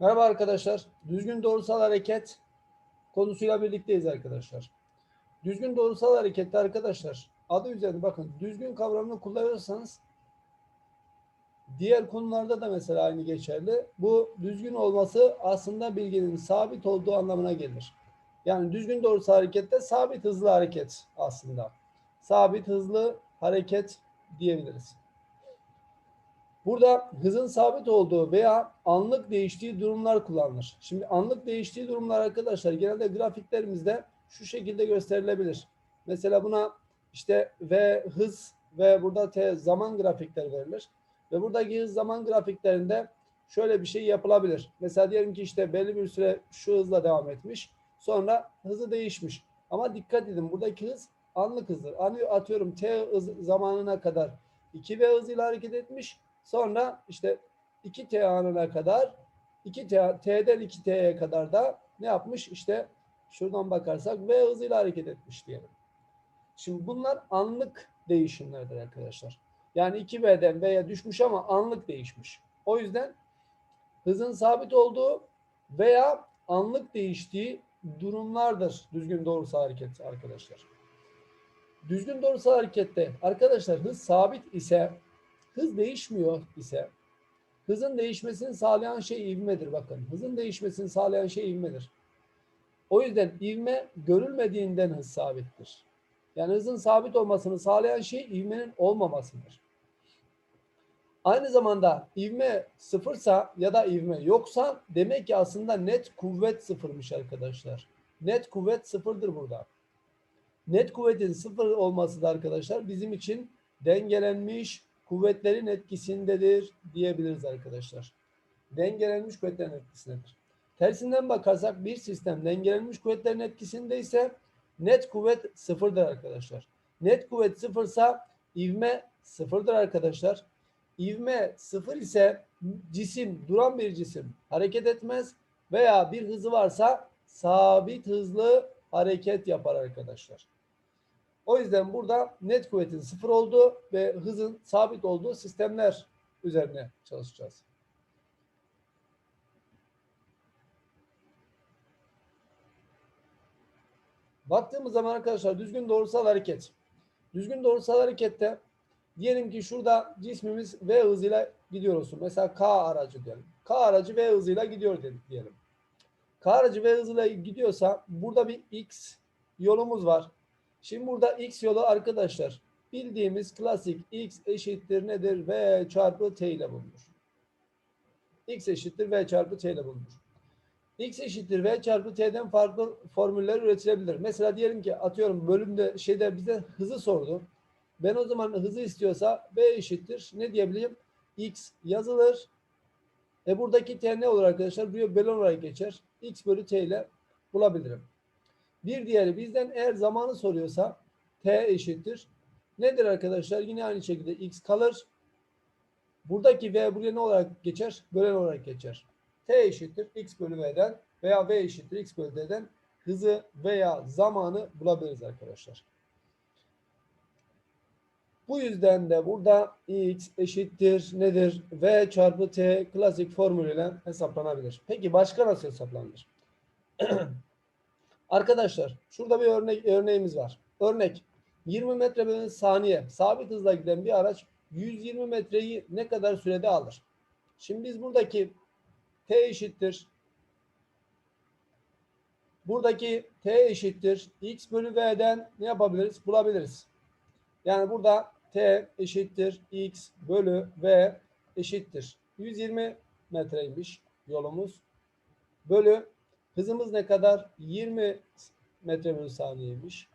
Merhaba arkadaşlar. Düzgün doğrusal hareket konusuyla birlikteyiz arkadaşlar. Düzgün doğrusal harekette arkadaşlar adı üzerinde bakın düzgün kavramını kullanırsanız diğer konularda da mesela aynı geçerli. Bu düzgün olması aslında bilginin sabit olduğu anlamına gelir. Yani düzgün doğrusal harekette sabit hızlı hareket aslında. Sabit hızlı hareket diyebiliriz. Burada hızın sabit olduğu veya anlık değiştiği durumlar kullanılır. Şimdi anlık değiştiği durumlar arkadaşlar genelde grafiklerimizde şu şekilde gösterilebilir. Mesela buna işte V hız ve burada T zaman grafikleri verilir. Ve buradaki hız zaman grafiklerinde şöyle bir şey yapılabilir. Mesela diyelim ki işte belli bir süre şu hızla devam etmiş. Sonra hızı değişmiş. Ama dikkat edin buradaki hız anlık hızdır. Hani atıyorum T hız zamanına kadar 2V hızıyla hareket etmiş. Sonra işte 2T anına kadar 2T, T'den 2T'ye kadar da ne yapmış? İşte şuradan bakarsak V hızıyla hareket etmiş diyelim. Şimdi bunlar anlık değişimlerdir arkadaşlar. Yani 2V'den V'ye düşmüş ama anlık değişmiş. O yüzden hızın sabit olduğu veya anlık değiştiği durumlardır düzgün doğrusal hareket arkadaşlar. Düzgün doğrusal harekette arkadaşlar hız sabit ise hız değişmiyor ise hızın değişmesini sağlayan şey ivmedir bakın. Hızın değişmesini sağlayan şey ivmedir. O yüzden ivme görülmediğinden hız sabittir. Yani hızın sabit olmasını sağlayan şey ivmenin olmamasıdır. Aynı zamanda ivme sıfırsa ya da ivme yoksa demek ki aslında net kuvvet sıfırmış arkadaşlar. Net kuvvet sıfırdır burada. Net kuvvetin sıfır olması da arkadaşlar bizim için dengelenmiş kuvvetlerin etkisindedir diyebiliriz arkadaşlar. Dengelenmiş kuvvetlerin etkisindedir. Tersinden bakarsak bir sistem dengelenmiş kuvvetlerin etkisindeyse net kuvvet sıfırdır arkadaşlar. Net kuvvet sıfırsa ivme sıfırdır arkadaşlar. İvme sıfır ise cisim, duran bir cisim hareket etmez veya bir hızı varsa sabit hızlı hareket yapar arkadaşlar. O yüzden burada net kuvvetin sıfır olduğu ve hızın sabit olduğu sistemler üzerine çalışacağız. Baktığımız zaman arkadaşlar düzgün doğrusal hareket. Düzgün doğrusal harekette diyelim ki şurada cismimiz V hızıyla gidiyor olsun. Mesela K aracı diyelim. K aracı V hızıyla gidiyor diyelim. K aracı V hızıyla gidiyorsa burada bir X yolumuz var. Şimdi burada X yolu arkadaşlar bildiğimiz klasik X eşittir nedir? V çarpı T ile bulunur. X eşittir V çarpı T ile bulunur. X eşittir V çarpı T'den farklı formüller üretilebilir. Mesela diyelim ki atıyorum bölümde şeyde bize hızı sordu. Ben o zaman hızı istiyorsa V eşittir ne diyebilirim? X yazılır. E buradaki T ne olur arkadaşlar? Buraya bölü olarak geçer. X bölü T ile bulabilirim. Bir diğeri bizden eğer zamanı soruyorsa T eşittir. Nedir arkadaşlar? Yine aynı şekilde X kalır. Buradaki V buraya ne olarak geçer? Bölen olarak geçer. T eşittir X bölü V'den veya V eşittir X bölü D'den hızı veya zamanı bulabiliriz arkadaşlar. Bu yüzden de burada X eşittir nedir? V çarpı T klasik formülüyle hesaplanabilir. Peki başka nasıl hesaplanır? Arkadaşlar şurada bir örnek örneğimiz var. Örnek 20 metre bölü saniye sabit hızla giden bir araç 120 metreyi ne kadar sürede alır? Şimdi biz buradaki T eşittir. Buradaki T eşittir. X bölü V'den ne yapabiliriz? Bulabiliriz. Yani burada T eşittir. X bölü V eşittir. 120 metreymiş yolumuz. Bölü Hızımız ne kadar? 20 metre bölü saniyeymiş.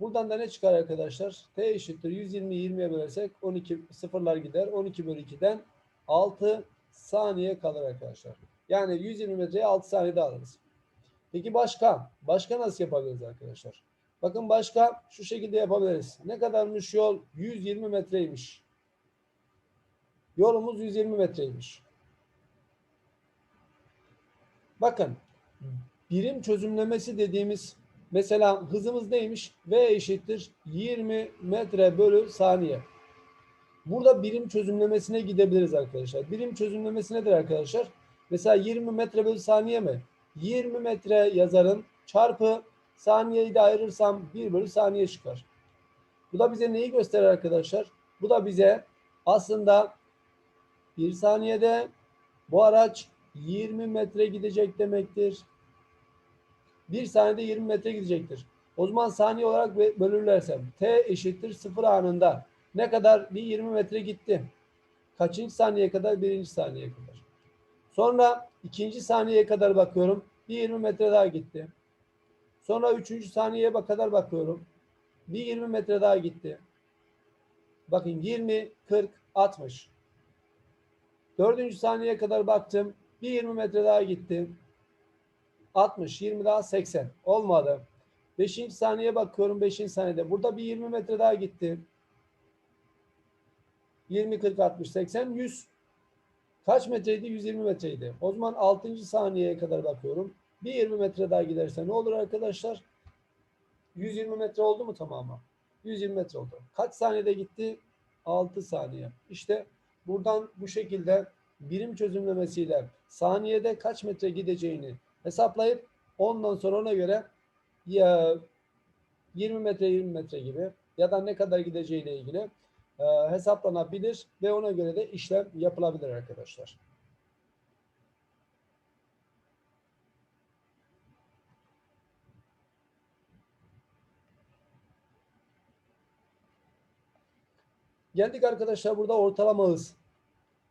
Buradan da ne çıkar arkadaşlar? T eşittir 120 20'ye bölersek 12 sıfırlar gider. 12 bölü 2'den 6 saniye kalır arkadaşlar. Yani 120 metreye 6 saniyede alırız. Peki başka? Başka nasıl yapabiliriz arkadaşlar? Bakın başka şu şekilde yapabiliriz. Ne kadarmış yol? 120 metreymiş. Yolumuz 120 metreymiş. Bakın birim çözümlemesi dediğimiz mesela hızımız neymiş? V eşittir 20 metre bölü saniye. Burada birim çözümlemesine gidebiliriz arkadaşlar. Birim çözümlemesi nedir arkadaşlar? Mesela 20 metre bölü saniye mi? 20 metre yazarın çarpı saniyeyi de ayırırsam 1 bölü saniye çıkar. Bu da bize neyi gösterir arkadaşlar? Bu da bize aslında bir saniyede bu araç 20 metre gidecek demektir. Bir saniyede 20 metre gidecektir. O zaman saniye olarak bö- bölürlersem t eşittir 0 anında ne kadar? Bir 20 metre gitti. Kaçıncı saniyeye kadar? Birinci saniyeye kadar. Sonra ikinci saniyeye kadar bakıyorum. Bir 20 metre daha gitti. Sonra üçüncü saniyeye kadar bakıyorum. Bir 20 metre daha gitti. Bakın 20, 40, 60. Dördüncü saniyeye kadar baktım. Bir 20 metre daha gitti. 60, 20 daha 80. Olmadı. Beşinci saniyeye bakıyorum. Beşinci saniyede. Burada bir 20 metre daha gitti. 20, 40, 60, 80, 100. Kaç metreydi? 120 metreydi. O zaman 6. saniyeye kadar bakıyorum. Bir 20 metre daha giderse ne olur arkadaşlar? 120 metre oldu mu tamamı? 120 metre oldu. Kaç saniyede gitti? 6 saniye. İşte buradan bu şekilde birim çözümlemesiyle saniyede kaç metre gideceğini hesaplayıp ondan sonra ona göre ya 20 metre 20 metre gibi ya da ne kadar gideceğiyle ilgili e, hesaplanabilir ve ona göre de işlem yapılabilir arkadaşlar. Geldik arkadaşlar burada ortalama hız.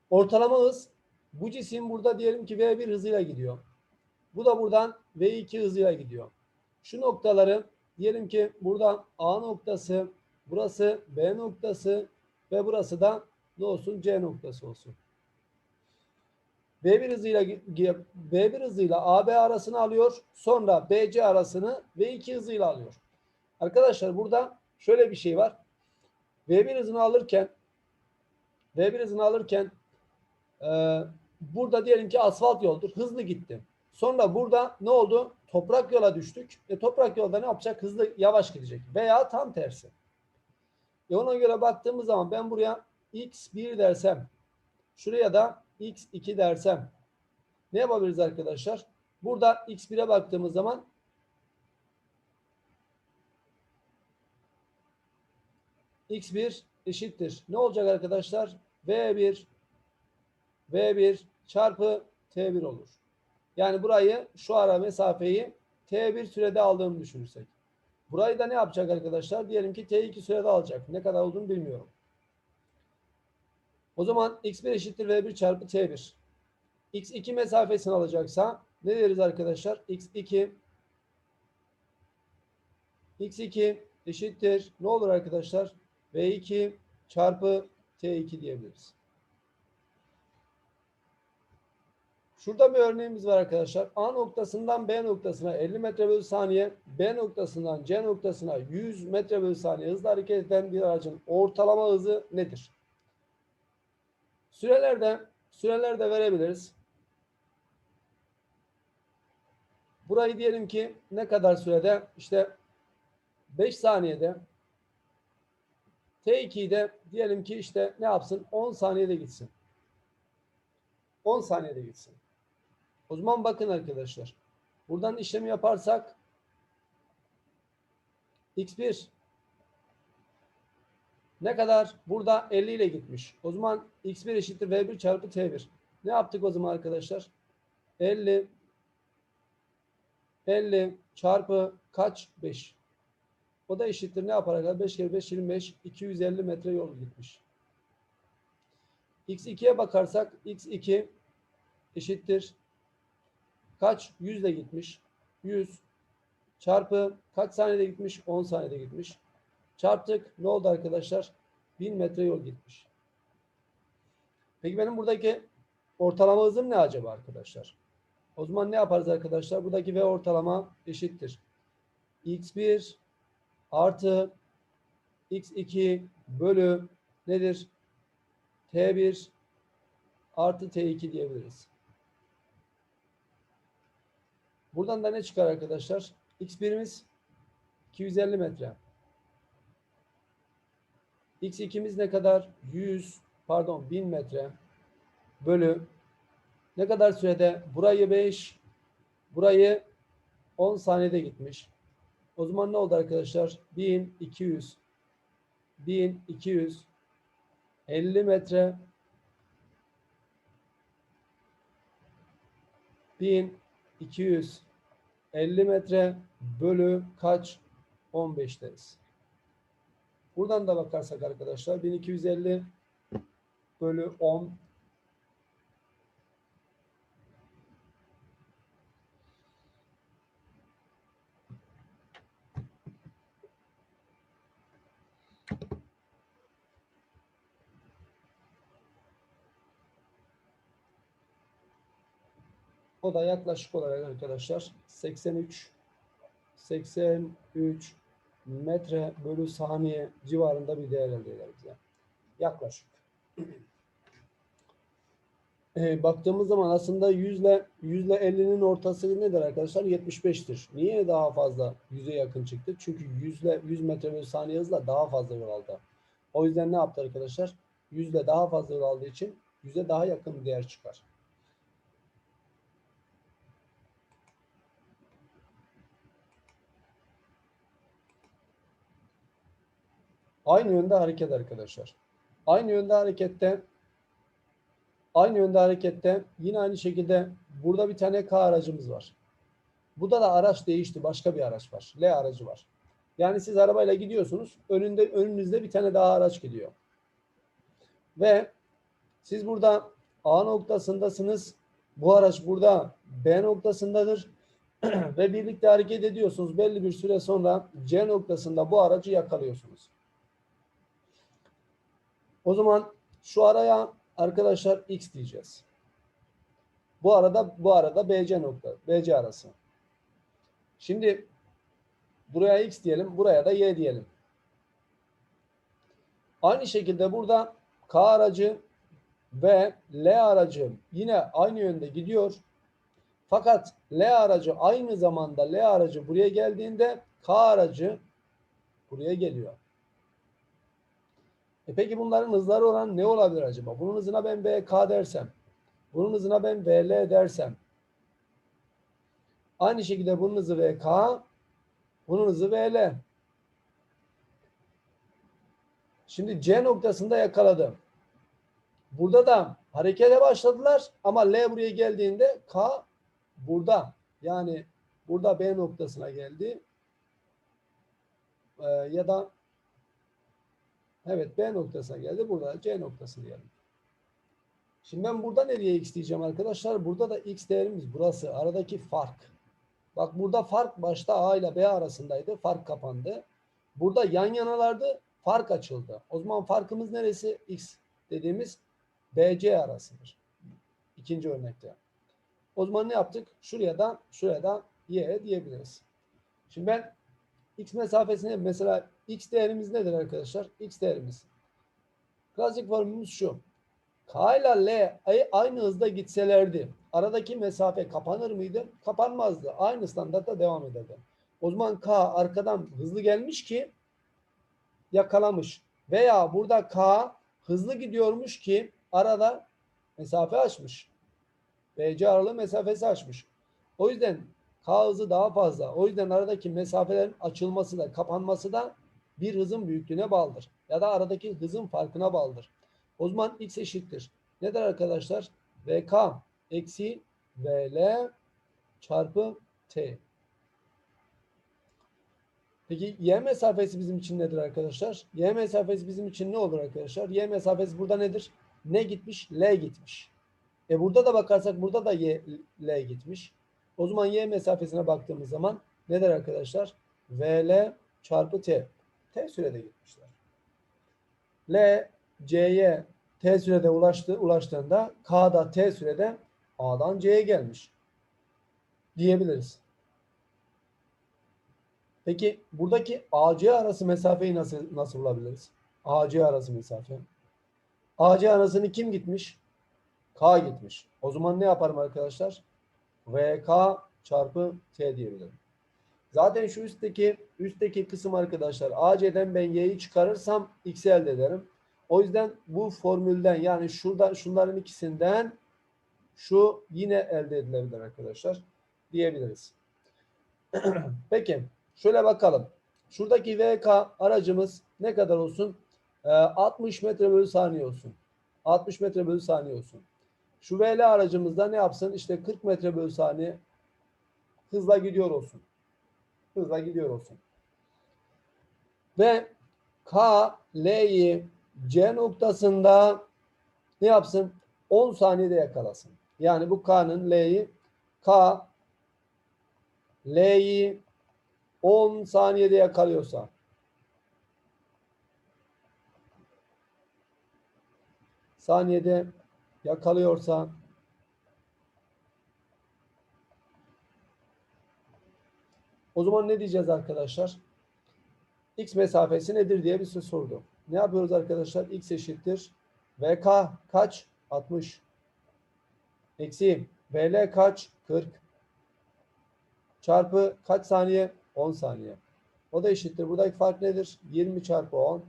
Ortalama hız bu cisim burada diyelim ki V1 hızıyla gidiyor. Bu da buradan V2 hızıyla gidiyor. Şu noktaları diyelim ki buradan A noktası, burası B noktası ve burası da ne olsun? C noktası olsun. V1 hızıyla V1 hızıyla AB arasını alıyor. Sonra BC arasını V2 hızıyla alıyor. Arkadaşlar burada şöyle bir şey var. V1 hızını alırken V1 hızını alırken e, burada diyelim ki asfalt yoldur. Hızlı gitti. Sonra burada ne oldu? Toprak yola düştük. E, toprak yolda ne yapacak? Hızlı yavaş gidecek. Veya tam tersi. E, ona göre baktığımız zaman ben buraya x1 dersem şuraya da x2 dersem ne yapabiliriz arkadaşlar? Burada x1'e baktığımız zaman x1 eşittir. Ne olacak arkadaşlar? V1 V1 çarpı T1 olur. Yani burayı şu ara mesafeyi T1 sürede aldığımı düşünürsek. Burayı da ne yapacak arkadaşlar? Diyelim ki T2 sürede alacak. Ne kadar olduğunu bilmiyorum. O zaman x1 eşittir V1 çarpı T1. x2 mesafesini alacaksa ne deriz arkadaşlar? x2 x2 eşittir. Ne olur arkadaşlar? V2 çarpı T2 diyebiliriz. Şurada bir örneğimiz var arkadaşlar. A noktasından B noktasına 50 metre bölü saniye, B noktasından C noktasına 100 metre bölü saniye hızla hareket eden bir aracın ortalama hızı nedir? Sürelerde, sürelerde verebiliriz. Burayı diyelim ki ne kadar sürede? İşte 5 saniyede T2'yi de diyelim ki işte ne yapsın? 10 saniyede gitsin. 10 saniyede gitsin. O zaman bakın arkadaşlar. Buradan işlemi yaparsak x1 ne kadar? Burada 50 ile gitmiş. O zaman x1 eşittir v1 çarpı t1. Ne yaptık o zaman arkadaşlar? 50 50 çarpı kaç? 5. O da eşittir ne yapar arkadaşlar? 5 kere 5 25 250 metre yol gitmiş. x2'ye bakarsak x2 eşittir kaç? 100 ile gitmiş. 100 çarpı kaç saniyede gitmiş? 10 saniyede gitmiş. Çarptık. Ne oldu arkadaşlar? 1000 metre yol gitmiş. Peki benim buradaki ortalama hızım ne acaba arkadaşlar? O zaman ne yaparız arkadaşlar? Buradaki V ortalama eşittir. X1 artı X2 bölü nedir? T1 artı T2 diyebiliriz. Buradan da ne çıkar arkadaşlar? X1'imiz 250 metre. X2'miz ne kadar? 100 pardon 1000 metre bölü Ne kadar sürede? Burayı 5, burayı 10 saniyede gitmiş. O zaman ne oldu arkadaşlar? 1200 1200 50 metre 1250 metre bölü kaç? 15 deriz. Buradan da bakarsak arkadaşlar 1250 bölü 10 O da yaklaşık olarak arkadaşlar 83 83 metre bölü saniye civarında bir değer elde eder bize. Yaklaşık. E, baktığımız zaman aslında 100 ile 100 ile 50'nin ortası nedir arkadaşlar? 75'tir. Niye daha fazla 100'e yakın çıktı? Çünkü 100 ile 100 metre bölü saniye hızla daha fazla yol aldı. O yüzden ne yaptı arkadaşlar? 100 ile daha fazla yol aldığı için 100'e daha yakın bir değer çıkar. Aynı yönde hareket arkadaşlar. Aynı yönde harekette aynı yönde harekette yine aynı şekilde burada bir tane K aracımız var. Burada da araç değişti. Başka bir araç var. L aracı var. Yani siz arabayla gidiyorsunuz. Önünde önünüzde bir tane daha araç gidiyor. Ve siz burada A noktasındasınız. Bu araç burada B noktasındadır. Ve birlikte hareket ediyorsunuz. Belli bir süre sonra C noktasında bu aracı yakalıyorsunuz. O zaman şu araya arkadaşlar x diyeceğiz. Bu arada bu arada BC nokta, BC arası. Şimdi buraya x diyelim, buraya da y diyelim. Aynı şekilde burada K aracı ve L aracı yine aynı yönde gidiyor. Fakat L aracı aynı zamanda L aracı buraya geldiğinde K aracı buraya geliyor. E peki bunların hızları olan ne olabilir acaba? Bunun hızına ben BK dersem, bunun hızına ben VL dersem, aynı şekilde bunun hızı VK, bunun hızı VL. Şimdi C noktasında yakaladım. Burada da harekete başladılar ama L buraya geldiğinde K burada. Yani burada B noktasına geldi. Ee, ya da Evet B noktasına geldi. Burada C noktası diyelim. Şimdi ben burada nereye x diyeceğim arkadaşlar? Burada da x değerimiz burası. Aradaki fark. Bak burada fark başta A ile B arasındaydı. Fark kapandı. Burada yan yanalardı. Fark açıldı. O zaman farkımız neresi? X dediğimiz BC arasıdır. İkinci örnekte. O zaman ne yaptık? Şuraya da şuraya da Y diyebiliriz. Şimdi ben X mesafesine mesela X değerimiz nedir arkadaşlar? X değerimiz. Klasik formülümüz şu. K ile L aynı hızda gitselerdi aradaki mesafe kapanır mıydı? Kapanmazdı. Aynı standartta devam ederdi. O zaman K arkadan hızlı gelmiş ki yakalamış. Veya burada K hızlı gidiyormuş ki arada mesafe açmış. BC aralığı mesafesi açmış. O yüzden K hızı daha fazla. O yüzden aradaki mesafelerin açılması da kapanması da bir hızın büyüklüğüne bağlıdır. Ya da aradaki hızın farkına bağlıdır. O zaman x eşittir. Nedir arkadaşlar? VK eksi VL çarpı T. Peki y mesafesi bizim için nedir arkadaşlar? Y mesafesi bizim için ne olur arkadaşlar? Y mesafesi burada nedir? Ne gitmiş? L gitmiş. E burada da bakarsak burada da y, L gitmiş. O zaman y mesafesine baktığımız zaman nedir arkadaşlar? VL çarpı T. T sürede gitmişler. L, C'ye T sürede ulaştı, ulaştığında K da T sürede A'dan C'ye gelmiş. Diyebiliriz. Peki buradaki AC arası mesafeyi nasıl nasıl bulabiliriz? AC arası mesafe. AC arasını kim gitmiş? K gitmiş. O zaman ne yaparım arkadaşlar? VK çarpı T diyebilirim. Zaten şu üstteki üstteki kısım arkadaşlar AC'den ben Y'yi çıkarırsam X'i elde ederim. O yüzden bu formülden yani şuradan şunların ikisinden şu yine elde edilebilir arkadaşlar diyebiliriz. Peki şöyle bakalım. Şuradaki VK aracımız ne kadar olsun? Ee, 60 metre bölü saniye olsun. 60 metre bölü saniye olsun. Şu VL aracımızda ne yapsın? İşte 40 metre bölü saniye hızla gidiyor olsun. Hızla gidiyor olsun. Ve K, L'yi C noktasında ne yapsın? 10 saniyede yakalasın. Yani bu K'nın L'yi K L'yi 10 saniyede yakalıyorsa saniyede yakalıyorsa o zaman ne diyeceğiz arkadaşlar? X mesafesi nedir diye bir soru sordu. Ne yapıyoruz arkadaşlar? X eşittir. VK kaç? 60. Eksi VL kaç? 40. Çarpı kaç saniye? 10 saniye. O da eşittir. Buradaki fark nedir? 20 çarpı 10.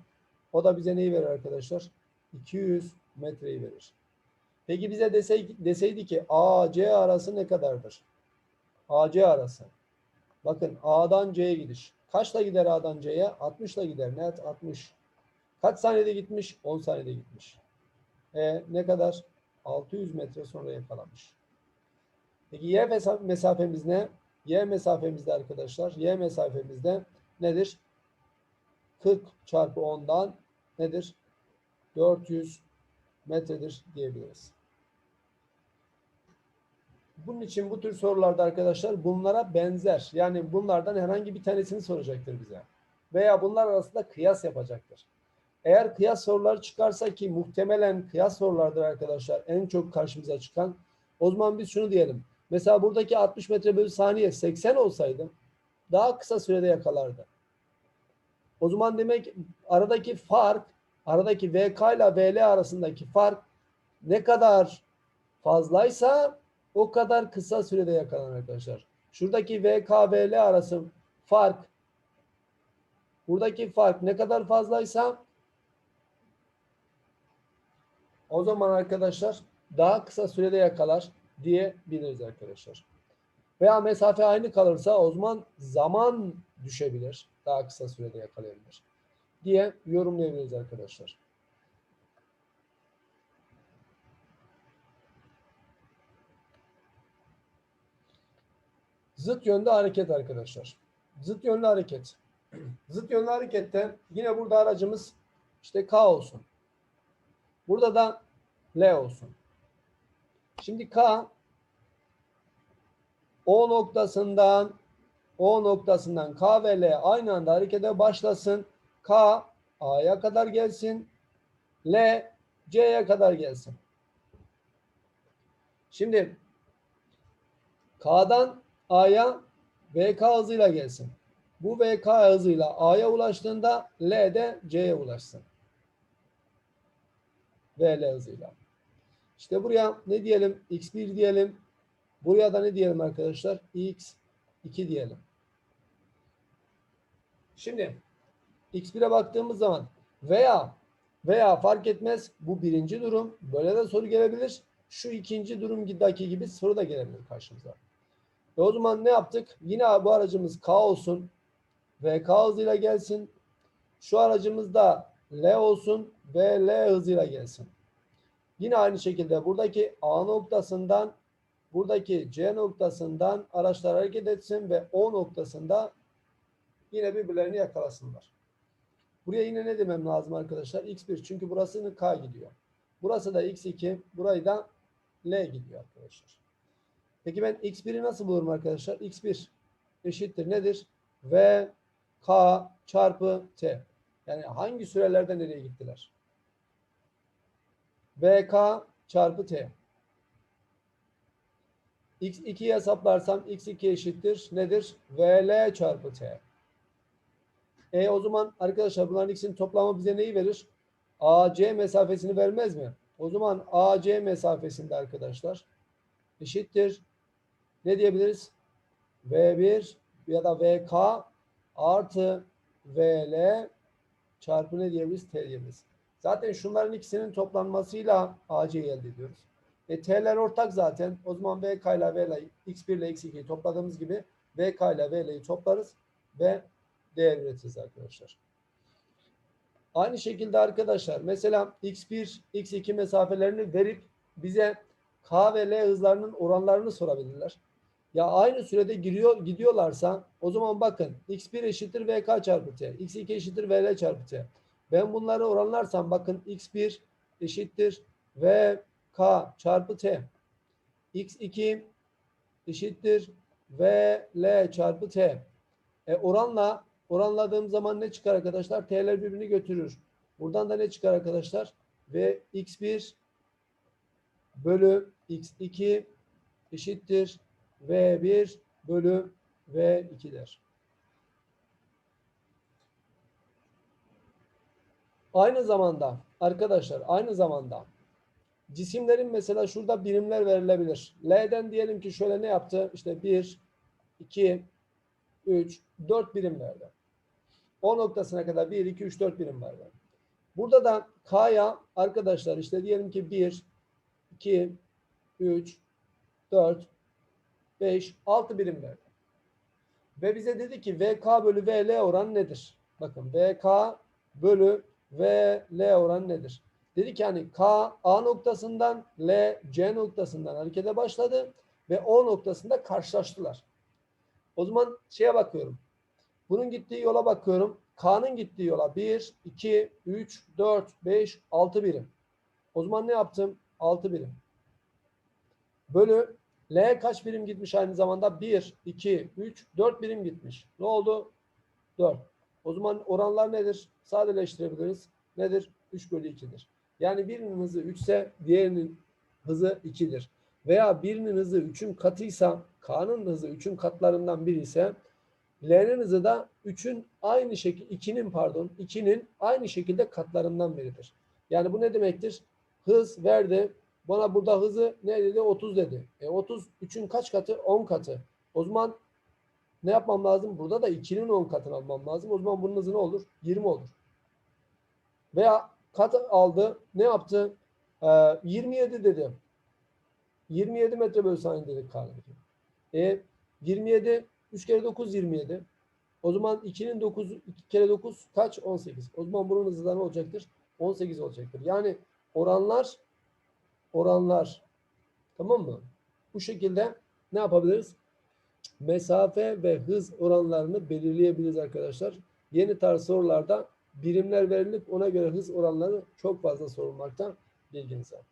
O da bize neyi verir arkadaşlar? 200 metreyi verir. Peki bize deseydi, ki AC arası ne kadardır? AC arası. Bakın A'dan C'ye gidiş. Kaçla gider A'dan C'ye? 60'la gider. Net 60. Kaç saniyede gitmiş? 10 saniyede gitmiş. E, ne kadar? 600 metre sonra yakalamış. Peki Y mesafemiz ne? Y mesafemizde arkadaşlar. Y mesafemizde nedir? 40 çarpı 10'dan nedir? 400 metredir diyebiliriz. Bunun için bu tür sorularda arkadaşlar bunlara benzer. Yani bunlardan herhangi bir tanesini soracaktır bize. Veya bunlar arasında kıyas yapacaktır. Eğer kıyas soruları çıkarsa ki muhtemelen kıyas sorulardır arkadaşlar en çok karşımıza çıkan. O zaman biz şunu diyelim. Mesela buradaki 60 metre bölü saniye 80 olsaydı daha kısa sürede yakalardı. O zaman demek aradaki fark, aradaki VK ile VL arasındaki fark ne kadar fazlaysa o kadar kısa sürede yakalanır arkadaşlar. Şuradaki VK VL arası fark buradaki fark ne kadar fazlaysa o zaman arkadaşlar daha kısa sürede yakalar diyebiliriz arkadaşlar. Veya mesafe aynı kalırsa o zaman zaman düşebilir. Daha kısa sürede yakalayabilir diye yorumlayabiliriz arkadaşlar. Zıt yönde hareket arkadaşlar. Zıt yönlü hareket. Zıt yönlü harekette yine burada aracımız işte K olsun. Burada da L olsun. Şimdi K O noktasından O noktasından K ve L aynı anda harekete başlasın. K A'ya kadar gelsin. L C'ye kadar gelsin. Şimdi K'dan A'ya VK hızıyla gelsin. Bu VK hızıyla A'ya ulaştığında L de C'ye ulaşsın. VL hızıyla. İşte buraya ne diyelim? X1 diyelim. Buraya da ne diyelim arkadaşlar? X2 diyelim. Şimdi X1'e baktığımız zaman veya veya fark etmez bu birinci durum. Böyle de soru gelebilir. Şu ikinci durumdaki gibi soru da gelebilir karşımıza. E o zaman ne yaptık? Yine bu aracımız K olsun. VK hızıyla gelsin. Şu aracımız da L olsun ve L hızıyla gelsin. Yine aynı şekilde buradaki A noktasından buradaki C noktasından araçlar hareket etsin ve O noktasında yine birbirlerini yakalasınlar. Buraya yine ne demem lazım arkadaşlar? X1 çünkü burasının K gidiyor. Burası da X2, burayı da L gidiyor arkadaşlar. Peki ben X1'i nasıl bulurum arkadaşlar? X1 eşittir nedir? V K çarpı T. Yani hangi sürelerde nereye gittiler? VK çarpı T. X2'yi hesaplarsam X2 eşittir. Nedir? VL çarpı T. E o zaman arkadaşlar bunların ikisinin toplamı bize neyi verir? AC mesafesini vermez mi? O zaman AC mesafesinde arkadaşlar eşittir. Ne diyebiliriz? V1 ya da VK artı VL çarpı ne diyebiliriz? T diyebiliriz. Zaten şunların ikisinin toplanmasıyla AC'yi elde ediyoruz. E, T'ler ortak zaten. O zaman VK ile V ile X1 ile X2'yi topladığımız gibi VK ile V'leyi toplarız ve değer üretiriz arkadaşlar. Aynı şekilde arkadaşlar mesela X1, X2 mesafelerini verip bize K ve L hızlarının oranlarını sorabilirler. Ya aynı sürede giriyor gidiyorlarsa o zaman bakın X1 eşittir VK çarpı T, X2 eşittir VL çarpı T. Ben bunları oranlarsam bakın X1 eşittir VK çarpı T. X2 eşittir VL çarpı T. E oranla oranladığım zaman ne çıkar arkadaşlar? T'ler birbirini götürür. Buradan da ne çıkar arkadaşlar? Ve X1 bölü X2 eşittir V1 bölü V2 der. Aynı zamanda arkadaşlar aynı zamanda cisimlerin mesela şurada birimler verilebilir. L'den diyelim ki şöyle ne yaptı? İşte 1, 2, 3, 4 birim verdi. O noktasına kadar 1, 2, 3, 4 birim verdi. Burada da K'ya arkadaşlar işte diyelim ki 1, 2, 3, 4, 5, 6 birim verdi. Ve bize dedi ki VK bölü VL oran nedir? Bakın VK bölü VL oran nedir? Dedi ki hani K A noktasından L C noktasından harekete başladı ve O noktasında karşılaştılar. O zaman şeye bakıyorum. Bunun gittiği yola bakıyorum. K'nın gittiği yola 1, 2, 3, 4, 5, 6 birim. O zaman ne yaptım? 6 birim. Bölü L kaç birim gitmiş aynı zamanda? 1, 2, 3, 4 birim gitmiş. Ne oldu? 4. O zaman oranlar nedir? Sadeleştirebiliriz. Nedir? 3 bölü 2'dir. Yani birinin hızı 3 ise diğerinin hızı 2'dir. Veya birinin hızı 3'ün katıysa K'nın hızı 3'ün katlarından biri ise L'nin hızı da 3'ün aynı şekilde 2'nin pardon 2'nin aynı şekilde katlarından biridir. Yani bu ne demektir? Hız verdi. Bana burada hızı ne dedi? 30 dedi. E 30 3'ün kaç katı? 10 katı. O zaman ne yapmam lazım? Burada da 2'nin 10 katını almam lazım. O zaman bunun hızı ne olur? 20 olur. Veya kat aldı. Ne yaptı? Ee, 27 dedi. 27 metre bölü saniye dedik Karl'daki. E 27 3 kere 9 27. O zaman 2'nin 9 2 kere 9 kaç? 18. O zaman bunun hızı da ne olacaktır? 18 olacaktır. Yani oranlar oranlar tamam mı? Bu şekilde ne yapabiliriz? Mesafe ve hız oranlarını belirleyebiliriz arkadaşlar. Yeni tarz sorularda birimler verilip ona göre hız oranları çok fazla sorulmakta bilginize.